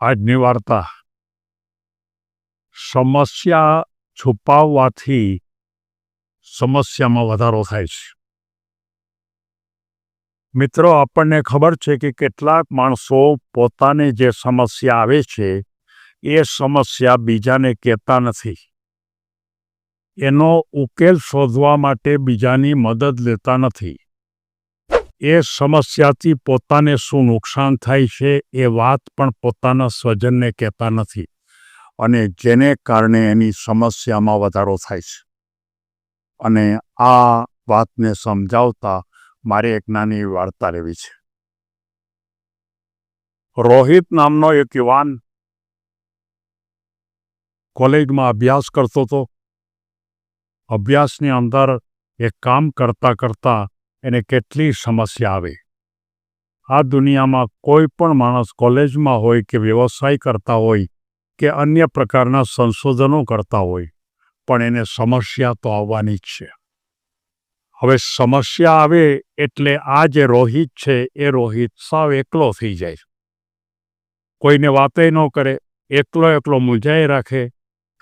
આજની વાર્તા સમસ્યા છુપાવવાથી સમસ્યામાં વધારો થાય છે. મિત્રો, આપણને ખબર છે કે કેટલાક માણસો પોતાને જે સમસ્યા આવે છે, એ સમસ્યા બીજાને કહેતા નથી. એનો ઉકેલ શોધવા માટે બીજાની મદદ લેતા નથી. એ સમસ્યાથી પોતાને શું નુકસાન થાય છે એ વાત પણ પોતાના સ્વજનને કહેતા નથી અને જેને કારણે એની સમસ્યામાં વધારો થાય છે. અને આ વાતને સમજાવતા મારે એક નાની વાર્તા રહેવી છે. રોહિત નામનો એક યુવાન કોલેજમાં અભ્યાસ કરતો હતો. અભ્યાસની અંદર એક કામ કરતા કરતા એને કેટલી સમસ્યા આવે. આ દુનિયામાં કોઈ પણ માણસ કોલેજમાં હોય કે વ્યવસાય કરતા હોય કે અન્ય પ્રકારના સંશોધનો કરતા હોય, પણ એને સમસ્યા તો આવવાની જ છે. હવે સમસ્યા આવે એટલે આ જે રોહિત છે, એ રોહિત સાવ એકલો થઈ જાય. કોઈને વાતે ન કરે, એકલો એકલો મૂંઝાઈ રાખે,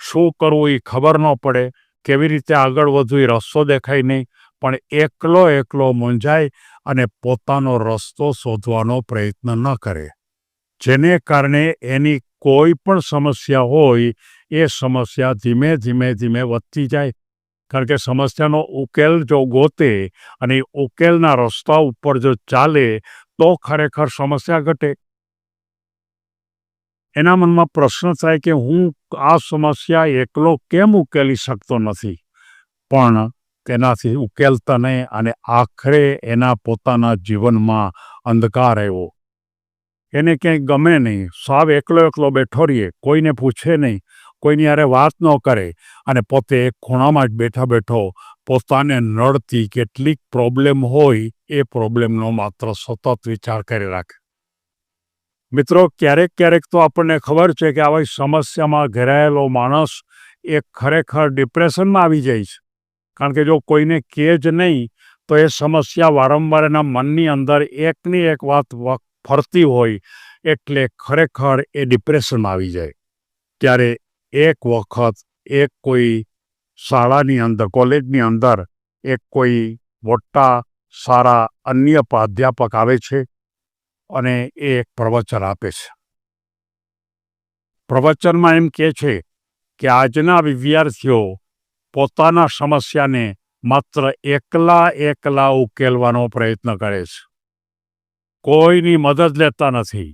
શું કરવું એ ખબર ન પડે, કેવી રીતે આગળ વધવું એ રસ્તો દેખાય નહીં પણ એકલો એકલો મૂંઝાય અને પોતાનો રસ્તો શોધવાનો પ્રયત્ન ન કરે. જેને કારણે એની કોઈ પણ સમસ્યા હોય, એ સમસ્યા ધીમે ધીમે ધીમે વધતી જાય. કારણ કે સમસ્યાનો ઉકેલ જો ગોતે અને ઉકેલના રસ્તા ઉપર જો ચાલે, તો ખરેખર સમસ્યા ઘટે. એના મનમાં પ્રશ્ન થાય કે હું આ સમસ્યા એકલો કેમ ઉકેલી શકતો નથી? પણ તેનાથી ઉકેલતા નહીં અને આખરે એના પોતાના જીવનમાં અંધકાર આવ્યો. એને ક્યાંય ગમે નહીં. સાવ એકલો એકલો બેઠો રહીએ. કોઈને પૂછે નહીં. કોઈની યારે વાત ન કરે. અને પોતે ખૂણામાં જ બેઠા બેઠો પોતાને નડતી કેટલીક પ્રોબ્લેમ હોય એ પ્રોબ્લેમનો માત્ર સતત વિચાર કરી રાખે. મિત્રો, ક્યારેક ક્યારેક તો આપણને ખબર છે કે આવી સમસ્યામાં ઘેરાયેલો માણસ એ ખરેખર ડિપ્રેશનમાં આવી જાય છે. કારણ કે જો કોઈને કહે જ નહીં, તો એ સમસ્યા વારંવાર એના મનની અંદર એકની એક વાત ફરતી હોય, એટલે ખરેખર એ ડિપ્રેશનમાં આવી જાય. ત્યારે એક વખત એક કોઈ શાળાની અંદર, કોલેજની અંદર એક કોઈ મોટા, સારા અન્ય પ્રાધ્યાપક આવે છે અને એ એક પ્રવચન આપે છે. પ્રવચનમાં એમ કહે છે કે આજના વિદ્યાર્થીઓ પોતાના સમસ્યાને માત્ર એકલા એકલા ઉકેલવાનો પ્રયત્ન કરે છે. કોઈની મદદ લેતા નથી,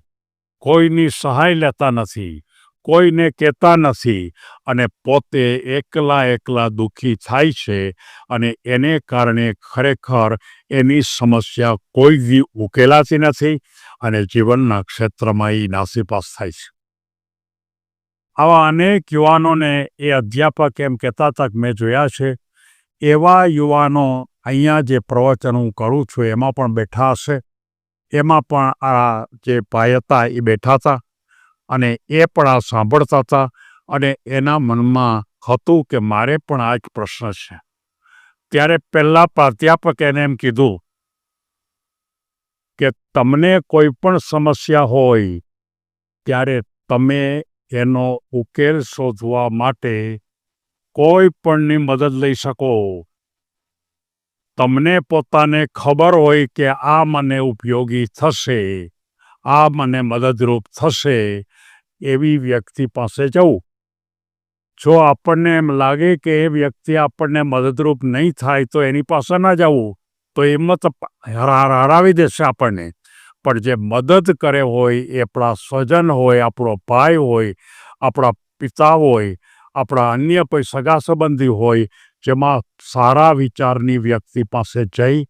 કોઈની સહાય લેતા નથી, કોઈને કહેતા નથી અને પોતે એકલા એકલા દુઃખી થાય છે અને એને કારણે ખરેખર એની સમસ્યા કોઈ ઉકેલાતી નથી અને જીવનના ક્ષેત્રમાં એ નાસીપાસ થાય છે. આવા અનેક યુવાનોને એ અધ્યાપક એમ કહેતા હતા કે મેં જોયા છે, એવા યુવાનો અહીંયા જે પ્રવચન હું કરું છું એમાં પણ બેઠા હશે. એમાં પણ આ જે ભાઈ હતા એ બેઠા હતા અને એ પણ આ સાંભળતા હતા અને એના મનમાં હતું કે મારે પણ આ એક પ્રશ્ન છે. ત્યારે પહેલાં પ્રાધ્યાપક એને એમ કીધું કે તમને કોઈ પણ સમસ્યા હોય ત્યારે તમે એનો ઉકેલ શોધવા માટે કોઈ પણની મદદ લઈ શકો. તમને પોતાને ખબર હોય કે આ મને ઉપયોગી થશે, આ મને મદદરૂપ થશે એવી વ્યક્તિ પાસે જવું. જો આપણને એમ લાગે કે એ વ્યક્તિ આપણને મદદરૂપ નહીં થાય તો એની પાસે ના જવું, તો હિંમત હરાવી દેશે આપણને. પણ જે મદદ કરે હોય, એ આપણા સ્વજન હોય, આપણો ભાઈ હોય, આપણા પિતા હોય, આપણા અન્ય કોઈ સગા સંબંધી હોય, જેમાં સારા વિચારની વ્યક્તિ પાસે જઈ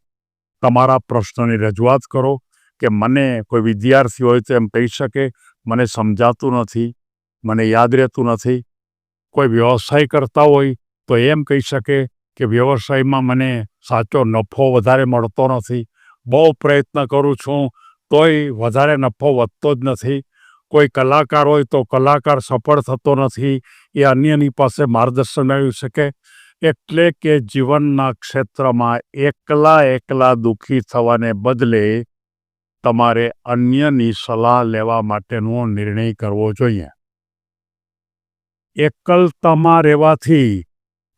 તમારા પ્રશ્નની રજૂઆત કરો કે મને કોઈ વિદ્યાર્થી હોય તો એમ કહી શકે, મને સમજાતું નથી, મને યાદ રહેતું નથી. કોઈ વ્યવસાય કરતા હોય તો એમ કહી શકે કે વ્યવસાયમાં મને સાચો નફો વધારે મળતો નથી. બહુ પ્રયત્ન કરું છું તોય વધારે નફો વધતો જ નથી. કોઈ કલાકાર હોય તો કલાકાર સફળ થતો નથી. એ અન્યની પાસે માર્ગદર્શન મેળવી શકે. એટલે કે જીવનના ક્ષેત્રમાં એકલા એકલા દુઃખી થવાને બદલે તમારે અન્યની સલાહ લેવા માટેનો નિર્ણય કરવો જોઈએ. એકલતામાં રહેવાથી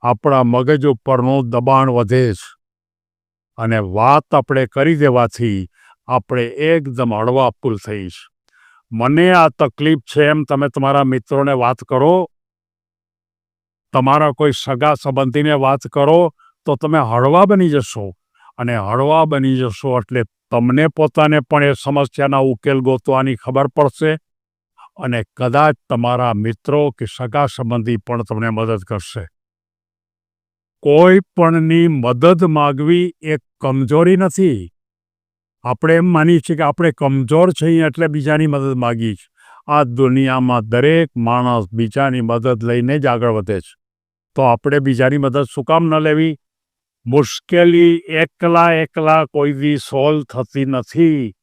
આપણા મગજ ઉપરનું દબાણ વધે છે. અને વાત આપણે કરી દેવાથી આપણે એકદમ હળવા અપુલ થઈશ. મને આ તકલીફ છે એમ તમે તમારા મિત્રોને વાત કરો. તમારા કોઈ સગા સંબંધીને વાત કરો તો તમે હળવા બની જશો. અને હળવા બની જશો એટલે તમને પોતાને પણ એ સમસ્યાના ઉકેલ ગોતવાની ખબર પડશે અને કદાચ તમારા મિત્રો કે સગા સંબંધી પણ તમને મદદ કરશે. કોઈ પણની મદદ માગવી એ કમજોરી નથી. આપણે એમ માનીએ છીએ કે આપણે કમજોર છીએ એટલે બીજાની મદદ માગીએ છીએ. આ દુનિયામાં દરેક માણસ બીજાની મદદ લઈને જ આગળ વધે છે. તો આપણે બીજાની મદદ શું કામ ન લેવી? મુશ્કેલી એકલા એકલા કોઈ બી સોલ્વ થતી નથી.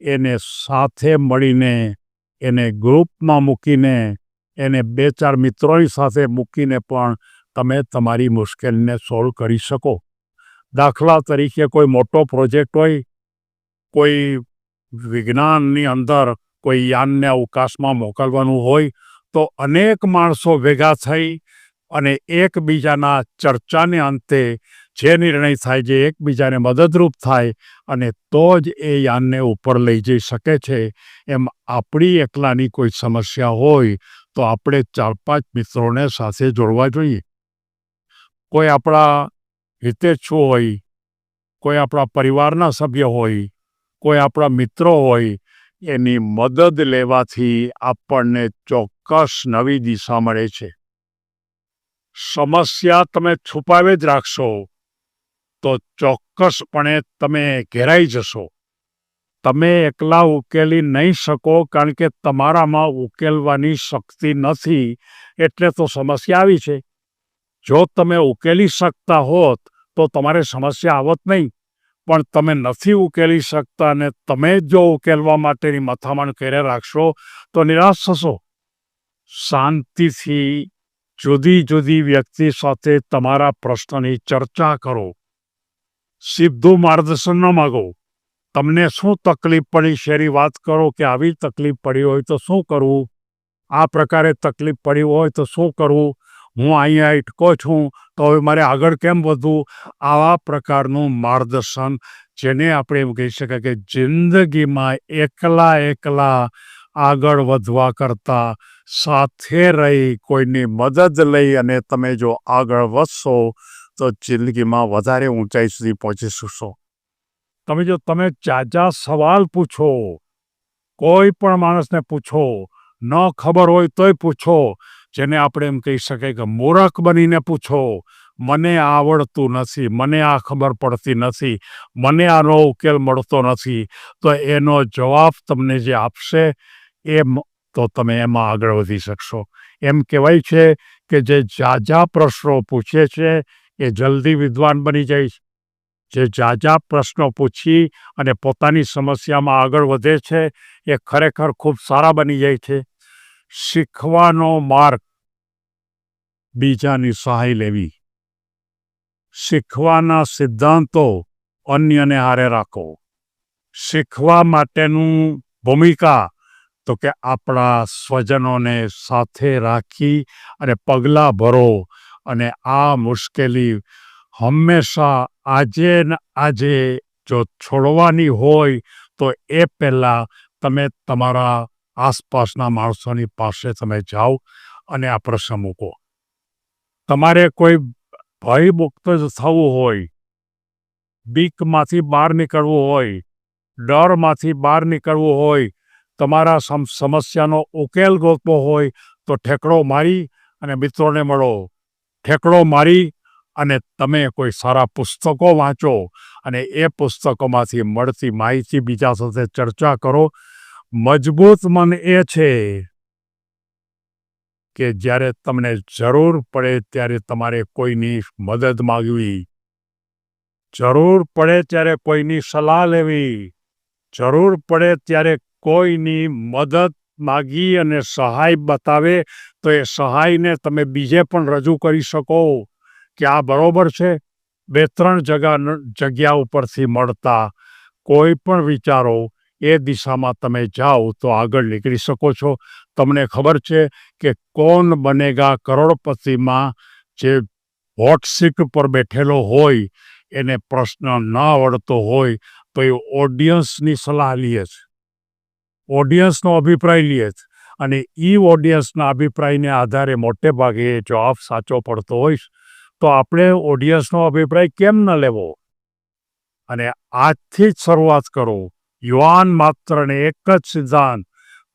એને સાથે મળીને, એને ગ્રુપમાં મૂકીને, એને બે ચાર મિત્રોની સાથે મૂકીને પણ તમે તમારી મુશ્કેલીને સોલ્વ કરી શકો. દાખલા તરીકે કોઈ મોટો પ્રોજેક્ટ હોય કોઈ વિજ્ઞાનની અંદર કોઈ યાનને અવકાશમાં મોકલવાનું હોય, તો અનેક માણસો ભેગા થઈ અને એકબીજાના ચર્ચાને અંતે જે નિર્ણય થાય, જે એકબીજાને મદદરૂપ થાય અને તો જ એ યાનને ઉપર લઈ જઈ શકે છે. એમ આપણી એકલાની કોઈ સમસ્યા હોય, તો આપણે ચાર પાંચ મિત્રોને સાથે જોડવા જોઈએ. કોઈ આપણા હિતેચ્છુ હોય, કોઈ આપણા પરિવારના સભ્ય હોય કોઈ આપણા મિત્રો હોય, એની મદદ લેવાથી આપણને ચોક્કસ નવી દિશા મળે છે. સમસ્યા તમે છુપાવે જ રાખશો, તો ચોક્કસપણે તમે ઘેરાઈ જશો. તમે એકલા ઉકેલી નહીં શકો કારણ કે તમારામાં ઉકેલવાની શક્તિ નથી, એટલે તો સમસ્યા આવી છે. જો તમે ઉકેલી શકતા હોત, તો તમારે સમસ્યા આવત નહીં. પણ તમે નથી ઉકેલી શકતા અને તમે જો ઉકેલવા માટેની મથામણ કર્યા રાખશો, તો નિરાશ થશો. શાંતિથી જુદી જુદી વ્યક્તિ સાથે તમારા પ્રશ્નની ચર્ચા કરો. સીધું માર્ગદર્શન ન માગો. તમને શું તકલીફ પડી શેરી વાત કરો કે આવી તકલીફ પડી હોય તો શું કરવું? આ પ્રકારે તકલીફ પડી હોય તો શું કરવું? હું અહીંયા ઇટકો છું, તો હવે મારે આગળ કેમ વધવું? આવા પ્રકારનું માર્ગદર્શન જેને આપણે એમ કહી શકાય કે જિંદગીમાં એકલા એકલા આગળ વધવા કરતાં સાથે રહી કોઈની મદદ લઈ અને તમે જો આગળ વધશો, તો જિંદગીમાં વધારે ઊંચાઈ સુધી પહોંચી શકશો. તમે જો, તમે જાજા સવાલ પૂછો, કોઈ પણ માણસને પૂછો, ન ખબર હોય તોય પૂછો જેને આપણે એમ કહી શકાય કે મૂરખ બનીને પૂછો, મને આવડતું નથી, મને આ ખબર પડતી નથી, મને આનો ઉકેલ મળતો નથી. તો એનો જવાબ તમને જે આપશે, એમ તો તમે એમાં આગળ વધી શકશો. એમ કહેવાય છે કે જે જાજા પ્રશ્નો પૂછે છે, એ જલ્દી વિદ્વાન બની જાય છે. જે જાજા પ્રશ્નો પૂછી અને પોતાની સમસ્યામાં આગળ વધે છે, એ ખરેખર ખૂબ સારા બની જાય છે. શીખવાનો માર્ગ બીજાની સહાય લેવી. શીખવાના સિદ્ધાંતો અન્યને હારે રાખો. શીખવા માટેનું ભૂમિકા તો કે આપણા સ્વજનોને સાથે રાખી અને પગલાં ભરો અને આ મુશ્કેલી હંમેશા આજે ને આજે જો છોડવાની હોય તો એ પહેલાં તમે તમારા આસપાસના માણસોની પાસે તમે જાઓ અને આ પ્રશ્ન મૂકો. તમારે કોઈ ભયમુક્ત જ થવું હોય, બીકમાંથી બહાર નીકળવું હોય, ડરમાંથી બહાર નીકળવું હોય, તમારા સમ, સમસ્યાનો ઉકેલ ગોતવો હોય, તો ઠેકડો મારી અને મિત્રોને મળો. ઠેકડો મારી અને તમે કોઈ સારા પુસ્તકો વાંચો અને એ પુસ્તકોમાંથી મળતી માહિતી બીજા સાથે ચર્ચા કરો મજબૂત મન એ છે કે જ્યારે તમને જરૂર પડે ત્યારે તમારે કોઈની મદદ માગવી. જરૂર પડે ત્યારે કોઈની સલાહ લેવી. જરૂર પડે ત્યારે કોઈની મદદ માગી અને સહાય બતાવે, તો એ સહાયને તમે બીજે પણ રજૂ કરી શકો કે આ બરોબર છે. બે ત્રણ જગા જગ્યા ઉપરથી મળતા કોઈ પણ વિચારો એ દિશામાં તમે જાઓ તો આગળ નીકળી શકો છો. તમને ખબર છે કે કોણ બનેગા કરોડપતિમાં જે હોટ સીટ પર બેઠેલો હોય, એને પ્રશ્ન ન આવડતો હોય, તો એ ઓડિયન્સની સલાહ લે છે. ઓડિયન્સનો અભિપ્રાય લઈએ છે અને એ ઓડિયન્સના અભિપ્રાયને આધારે મોટે ભાગે જવાબ સાચો પડતો હોય તો આપણે ઓડિયન્સનો અભિપ્રાય કેમ ન લેવો? અને આજથી જ શરૂઆત કરો. યુવાન માત્રને એક જ સિદ્ધાંત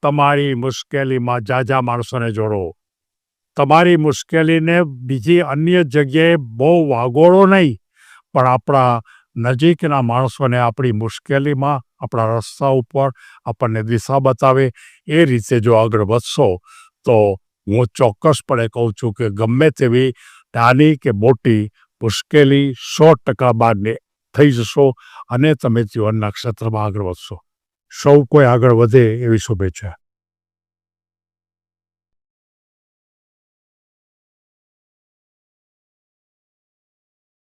તમારી મુશ્કેલીમાં જાજા માણસોને જોડો. તમારી મુશ્કેલીને બીજી અન્ય જગ્યાએ બહુ વાગોળો નહીં, પણ આપણા નજીકના માણસોને આપણી મુશ્કેલીમાં, આપણા રસ્તા ઉપર આપણને દિશા બતાવે, એ રીતે જો આગળ વધશો, તો હું ચોક્કસપણે કહું છું કે ગમે તેવી નાની કે મોટી મુશ્કેલી સો ટકા બાદ થઈ જશો અને તમે જીવનના ક્ષેત્રમાં આગળ વધશો. સૌ કોઈ આગળ વધે એવી શુભેચ્છા.